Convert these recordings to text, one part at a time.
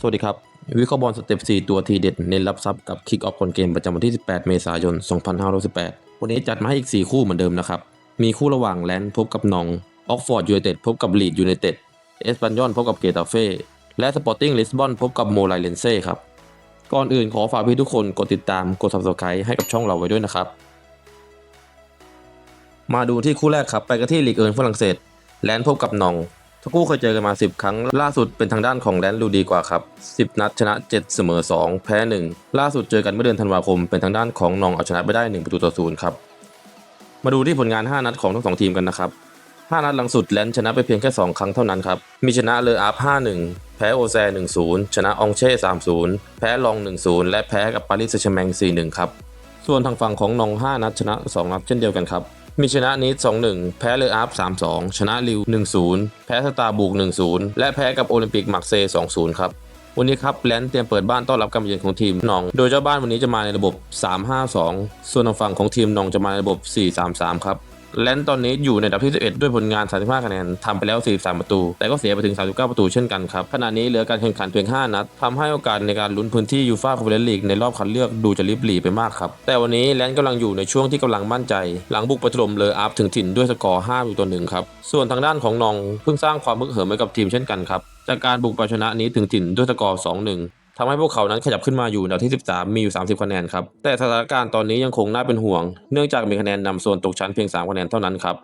สวัสดีครับ วิเคราะห์บอลสเต็ป 4 ตัวทีเด็ด เน้นรับทรัพย์กับคิกออฟคนเกมประจำวันที่ 18 เมษายน 2518 วันนี้จัดมาให้อีก 4 คู่เหมือนเดิมนะครับ มีคู่ระหว่างแลนด์พบกับนอง ออกฟอร์ดยูไนเต็ดพบกับลีดยูไนเต็ด เอสปันยอนพบกับเกตาเฟ่ และสปอร์ติ้งลิสบอนพบกับโมไลเลนเซ่ครับ ก่อนอื่นขอฝากพี่ทุกคนกดติดตาม กด subscribe ให้กับช่องเราไว้ด้วยนะครับ มาดูที่คู่แรกครับ ไปกันที่ลีกเอิร์นฝรั่งเศส แลนด์พบกับนอง ทั้งคู่เคยเจอกันมา 10 ครั้ง ล่าสุดเป็นทางด้านของแลนดูดีกว่าครับ 10 นัดชนะ 7 เสมอ 2 แพ้ 1 ล่าสุดเจอกันเมื่อเดือนธันวาคม เป็นทางด้านของนองเอาชนะไปได้ 1 ประตูต่อศูนย์ครับ มาดูที่ผลงาน 5 นัดของทั้งสองทีมกันนะครับ 5 นัดหลังสุดแลนด์ชนะไปเพียงแค่ 2 ครั้งเท่านั้นครับ มีชนะเลออาร์ฟ5-1 แพ้โอแซ 1-0 ชนะองเช่ 3-0 แพ้ลอง 1-0 และแพ้กับปารีสแซงต์แชร์แมง4-1 ครับ ส่วนทางฝั่งของนอง 5 นัดชนะ 2 นัดเช่นเดียวกันครับ มีชนะนิด2-1 แพ้เลออาร์ฟ3-2 ชนะลิว 1-0 แพ้สตาร์บุก 1-0 และแพ้กับโอลิมปิกมักเซ่2-0 ครับวันนี้ครับแลนเตรียมเปิดบ้านต้อนรับการมาเยือนของทีมนอง โดยเจ้าบ้านวันนี้จะมาในระบบ 3-5-2 ส่วนทางฝั่งของทีมนองจะมาในระบบ 4-3-3 ครับ แลนด์ตอนนี้อยู่ในอันดับที่ 11 ด้วยผลงาน 35 คะแนนทำไปแล้ว 43 ประตู แต่ก็เสียไปถึง 39 ประตูเช่นกันครับ ขณะนี้เหลือการแข่งขันเพียง 5 นัดทำให้โอกาสในการลุ้นพื้นที่ยูฟ่าคอนเฟอเรนซ์ลีกในรอบคัดเลือกดูจะลิบหลีไปมากครับ แต่วันนี้แลนด์กำลังอยู่ในช่วงที่กำลังมั่นใจ หลังบุกไปถล่มเลออาร์ฟถึงถิ่นด้วยสกอร์5ประตูต่อหนึ่งครับ ส่วนทางด้านของนองเพิ่งสร้างความมึกเหิมให้กับทีมเช่นกันครับ จากการบุกไปชนะนี้ถึงถิ่นด้วยสกอร์ 2-1 ทำให้พวกเขานั้นขยับขึ้นมาอยู่อันดับที่ 13 มีอยู่ 30 คะแนนครับ แต่สถานการณ์ตอนนี้ยังคงน่าเป็นห่วง เนื่องจากมีคะแนนนำโซนตกชั้นเพียง 3 คะแนนเท่านั้นครับ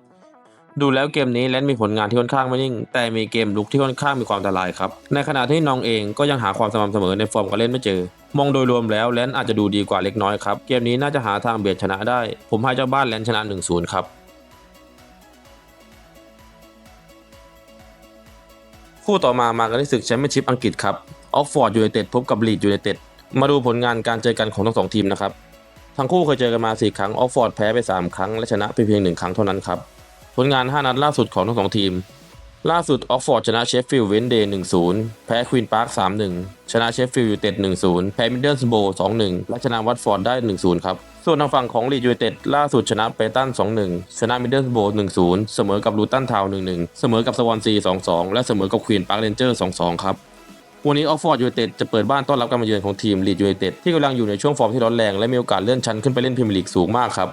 ดูแล้วเกมนี้แลนด์มีผลงานที่ค่อนข้างไม่นิ่ง แต่มีเกมลุกที่ค่อนข้างมีความอันตรายครับ ในขณะที่น้องเองก็ยังหาความสม่ำเสมอในฟอร์มการเล่นไม่เจอ มองโดยรวมแล้วแลนด์อาจจะดูดีกว่าเล็กน้อยครับ เกมนี้น่าจะหาทางเบียดชนะได้ ผมให้เจ้าบ้านแลนด์ชนะ1-0ครับ คู่ต่อมามากันที่ศึกแชมเปี้ยนชิพอังกฤษครับออกฟอร์ดยูไนเต็ดพบกับลีดยูไนเต็ดมาดูผลงานการเจอกันของทั้งสองทีมนะครับ ทั้งคู่เคยเจอกันมา 4 ครั้งออกฟอร์ดแพ้ไป 3 ครั้ง และชนะไปเพียง1ครั้งเท่านั้นครับ ผลงาน 5 นัดล่าสุดของทั้งสองทีม ล่าสุดออกฟอร์ดชนะเชฟฟิลด์เวนเดย์1-0แพ้ควีนพาร์ค3-1ชนะเชฟฟิลด์ยูเต็ด1-0แพ้มิดเดิลสโบ2-1และชนะวัตฟอร์ดได้1-0ครับ ส่วนทางฝั่งของลีดยูเต็ดล่าสุดชนะเปตัน2-1ชนะมิดเดิลสโบ1-0เสมอกับลูตันทาวน์1-1เสมอกับสวอนซี2-2และเสมอกับควีนพาร์คเรนเจอร์2-2ครับวันนี้ออกฟอร์ดยูไนเต็ดจะเปิดบ้านต้อนรับการมาเยือนของทีมลีดยูไนเต็ดที่กำลังอยู่ในช่วงฟอร์มที่ร้อนแรงและมีโอกาสเลื่อนชั้นขึ้นไปเล่นพรีเมียร์ลีกสูงมากครับ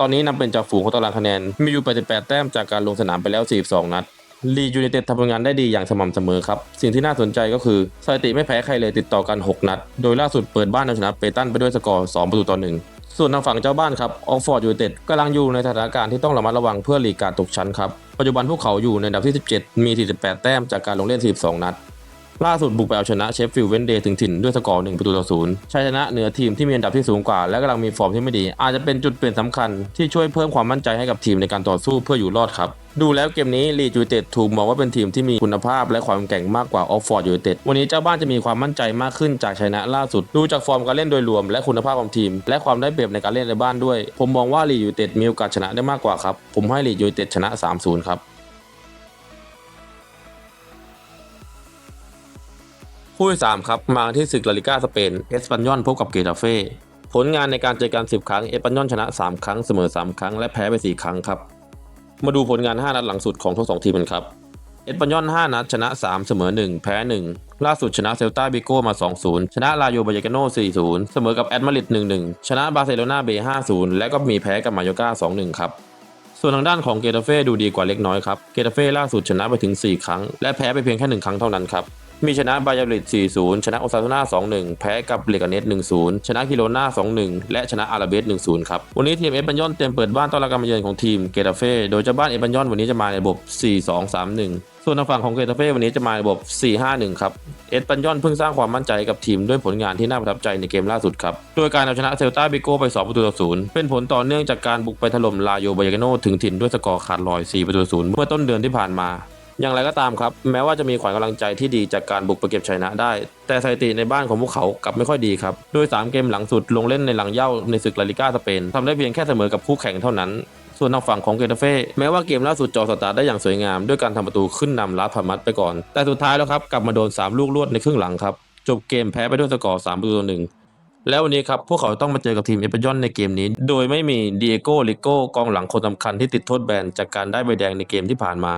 ตอนนี้นำเป็นจ่าฝูงของตารางคะแนน มีอยู่88แต้มจากการลงสนามไปแล้ว 42 นัด ลียูไนเต็ดทำงานได้ดีอย่างสม่ำเสมอครับ สิ่งที่น่าสนใจก็คือสถิติไม่แพ้ใครเลยติดต่อกัน 6 นัด โดยล่าสุดเปิดบ้านเอาชนะเปตันไปด้วยสกอร์ 2 ประตูต่อ 1ส่วนทางฝั่งเจ้าบ้านครับออกฟอร์ดยูไนเต็ดกำลังอยู่ในสถานการณ์ที่ต้องระมัดระวังเพื่อหลีกการตกชั้นครับ ปัจจุบันพวกเขาอยู่ในอันดับที่ 17 มี 48 แต้มจากการลงเล่น 42 นัด ล่าสุดบุกไปเอาชนะเชฟฟิลด์เวนเดย์ถึงถิ่นด้วยสกอร์1ประตูต่อศูนย์ชัยชนะเหนือทีมที่มีอันดับที่สูงกว่า และกำลังมีฟอร์มที่ไม่ดี อาจจะเป็นจุดเปลี่ยนสำคัญที่ช่วยเพิ่มความมั่นใจให้กับทีมในการต่อสู้เพื่ออยู่รอดครับดูแล้วเกมนี้ลีดยูไนเต็ดถูกมองว่าเป็นทีมที่มีคุณภาพและความแกร่งมากกว่าออฟฟอร์ดยูไนเต็ดวันนี้เจ้าบ้านจะมีความมั่นใจมากขึ้นจากชัยชนะล่าสุด ดูจากฟอร์มการเล่นโดยรวมและคุณภาพของทีม และความได้เปรียบในการเล่นในบ้านด้วย ผมมองว่าลีดยูไนเต็ดมีโอกาสชนะได้มากกว่าครับผมให้ลีดยูไนเต็ดชนะ 3-0 ครับ คู่ที่ 3 ครับ มาที่ศึกลาลิก้าสเปนเอสปันยอนพบกับเกตาเฟ่ผลงานในการเจอกัน 10 ครั้งเอสปันยอนชนะ 3 ครั้งเสมอ 3 ครั้ง และแพ้ไป 4 ครั้งครับ มาดูผลงาน 5 นัดหลังสุดของทั้งสองทีมกันครับเอสปันยอน 5 นัดชนะ 3 เสมอ 1 แพ้ 1 ล่าสุดชนะเซลตาบิโกมา 2-0 ชนะลาโยบายากาโน4-0 เสมอกับแอตมาริด1-1 ชนะบาร์เซโลนาเบ5-0 และก็มีแพ้กับมายอร์กา2-1 ครับ ส่วนทางด้านของเกตาเฟ่ดูดีกว่าเล็กน้อยครับ เกตาเฟ่ล่าสุดชนะไปถึง 4 ครั้ง และแพ้ไปเพียงแค่ 1 ครั้งเท่านั้นครับ มีชนะบายาริด4-0 ชนะโอซาซูน่า2-1 แพ้กับเลกาเนส1-0 ชนะกิโลนา2-1 และชนะอาราเบส1-0 ครับ วันนี้ทีมเอสปันยอนเตรียมเปิดบ้านต้อนรับการมาเยือนของทีมเกตาเฟ่ โดยเจ้าบ้านเอสปันยอนวันนี้จะมาในระบบ 4-2-3-1ส่วนทางฝั่งของเกตาเฟ่วันนี้จะมาในระบบ 4-5-1 ครับ เอสปันยอนเพิ่งสร้างความมั่นใจกับทีมด้วยผลงานที่น่าประทับใจในเกมล่าสุดครับ โดยการเอาชนะเซลตาบิโกไป 2 ประตูต่อศูนย์เป็นผลต่อเนื่องจากการบุกไปถล่มลาโยบายากาโนถึงถิ่นด้วยสกอร์ขาดลอย 4 ประตูต่อศูนย์เมื่อต้นเดือนที่ผ่านมา อย่างไรก็ตามครับ แม้ว่าจะมีขวัญกำลังใจที่ดีจากการบุกไปเก็บชัยชนะได้ แต่สถิติในบ้านของพวกเขากลับไม่ค่อยดีครับ โดย 3 เกมหลังสุดลงเล่นในหลังเย่าในศึกลาลิก้าสเปนทำได้เพียงแค่เสมอกับคู่แข่งเท่านั้น ส่วนทางฝั่งของเกตาเฟ่แม้ว่าเกมล่าสุดจอสตาร์ได้อย่างสวยงาม ด้วยการทำประตูขึ้นนำลาพามัดไปก่อน แต่สุดท้ายแล้วครับกลับมาโดน 3 ลูกรวดในครึ่งหลังครับจบเกมแพ้ไปด้วยสกอร์3ประตูต่อหนึ่งแล้ววันนี้ครับ พวกเขาต้องมาเจอกับทีมเอเปยอนในเกมนี้ โดยไม่มีดิเอโกลิโก้กองหลังคนสำคัญที่ติดโทษแบนจากการได้ใบแดงในเกมที่ผ่านมา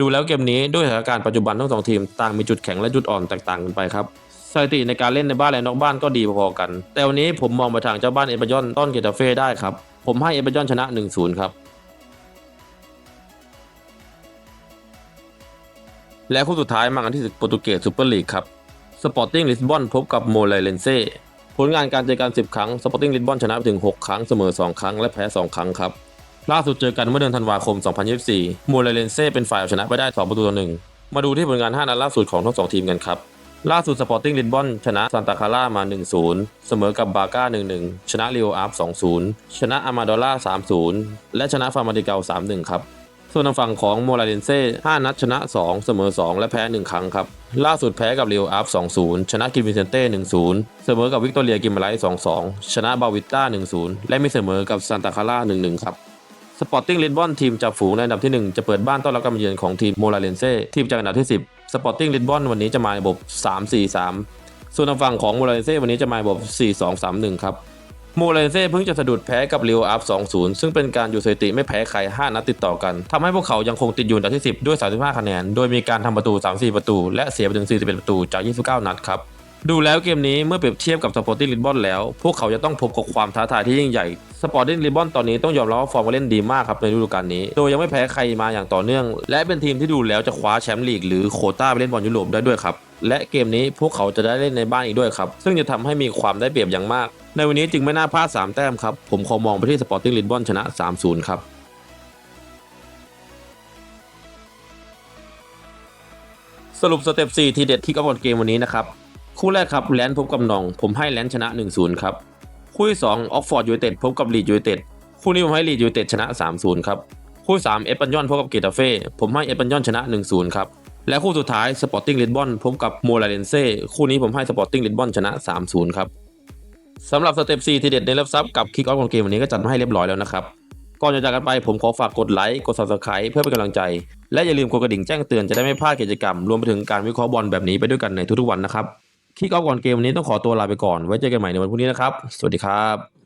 ดูแล้วเกมนี้ด้วยสถานการณ์ปัจจุบันทั้งสองทีมต่างมีจุดแข็งและจุดอ่อนแตกต่างกันไปครับสถิติในการเล่นในบ้านและนอกบ้านก็ดีพอๆกัน แต่วันนี้ผมมองไปทางเจ้าบ้านเอเบยอนต้อนเกตาเฟ่ได้ครับ ผมให้เอเบยอนชนะ 1-0 ครับ และคู่สุดท้ายมากันที่ศึกโปรตุเกสซูเปอร์ลีกครับสปอร์ติ้งลิสบอนพบกับโมไลเลนเซ่ผลงานการเจอกัน 10 ครั้งสปอร์ติ้งลิสบอนชนะไปถึง 6 ครั้งเสมอ 2 ครั้งและแพ้ 2 ครั้งครับ ล่าสุดเจอกันเมื่อเดือนธันวาคม 2024โมไลเลนเซ่เป็นฝ่ายเอาชนะไปได้ 2 ประตูต่อ1มาดูที่ผลงาน 5 นัดล่าสุดของทั้ง2ทีมกันครับ ล่าสุดสปอร์ติ้งลิสบอนชนะซานตาคาร่ามา 1-0 เสมอกับบาก้า 1-1 ชนะเรียวอาร์ฟ2-0 ชนะอามาดอล่า 3-0 และชนะฟาร์มาดิเกา 3-1 ครับส่วนทางฝั่งของโมราเลนเซ่ 5 นัดชนะ 2 เสมอ 2 และแพ้ 1 ครั้งครับ ล่าสุดแพ้กับเรียวอาร์ฟ2-0 ชนะกินวินเซนเต้ 1-0 เสมอกับวิกตอเรียกิมไลท์ 2-2 ชนะบาวิต้า 1-0 และมีเสมอกับซานตาคาร่า 1-1 ครับ สปอร์ติ้งลิสบอนทีมจากฝูงในอันดับที่ 1 จะเปิดบ้านต้อนรับการมาเยือนของทีมโมราเลนเซ่ทีมจากอันดับที่ 10 สปอร์ติ้งลิสบอนวันนี้จะมาในระบบ 3-4-3 ส่วนทางฝั่งของโมราเลนเซ่วันนี้จะมาในระบบ 4-2-3-1 ครับโมเรนเซ่เพิ่งจะสะดุดแพ้กับลิวอัพ 2-0 ซึ่งเป็นการอยู่สถิติไม่แพ้ใคร 5 นัดติดต่อกันทำให้พวกเขายังคงติดอยู่อันดับที่ 10 ด้วย 35 คะแนน โดยมีการทำประตู 34 ประตู และเสียไปถึง41 ประตูจาก 29 นัดครับ ดูแล้วเกมนี้เมื่อเปรียบเทียบกับสปอร์ติ้งลิสบอนแล้ว พวกเขาจะต้องพบกับความท้าทายที่ยิ่งใหญ่สปอร์ติ้งลิสบอนตอนนี้ต้องยอมรับว่าฟอร์มการเล่นดีมากครับในฤดูกาลนี้ โดยยังไม่แพ้ใครมาอย่างต่อเนื่อง และเป็นทีมที่ดูแล้วจะคว้าแชมป์ลีกหรือโคต้าไปเล่นบอลยุโรปได้ด้วยครับและเกมนี้พวกเขาจะได้เล่นในบ้านอีกด้วยครับ ซึ่งจะทำให้มีความได้เปรียบอย่างมาก ในวันนี้จึงไม่น่าพลาด 3 แต้มครับ ผมขอมองไปที่สปอร์ติ้งลิสบอนชนะ 3-0 ครับสรุปสเต็ป4ทีเด็ดที่กำหนดเกมวันนี้นะครับ คู่แรกครับแลนด์พบกับนอง ผมให้แลนด์ชนะ 1-0 ครับ คู่ที่2ออกฟอร์ดยูไนเต็ดพบกับลีดยูไนเต็ดคู่นี้ผมให้ลีดยูไนเต็ดชนะ 3-0 ครับ คู่3เอสปันยอนพบกับเกตาเฟ่ผมให้เอสปันยอนชนะ 1-0 ครับ และคู่สุดท้ายสปอร์ติ้งลิสบอนพบกับโมลาเรนเซ่คู่นี้ผมให้สปอร์ติ้งลิสบอนชนะ 3-0 ครับสำหรับสเต็ป4ทีเด็ดในเลิฟซับกับคิกออฟของเกมวันนี้ก็จัดมาให้เรียบร้อยแล้วนะครับก่อนจะจากกันไปผมขอฝากกดไลค์ กด subscribe เพื่อเป็นกำลังใจ และอย่าลืมกดกระดิ่งแจ้งเตือนจะได้ไม่พลาดกิจกรรม รวมไปถึงการวิเคราะห์บอลแบบนี้ไปด้วยกันในทุกๆวันนะครับ คิกออฟก่อนเกมวันนี้ต้องขอตัวลาไปก่อน ไว้เจอกันใหม่ในวันพรุ่งนี้นะครับ สวัสดีครับ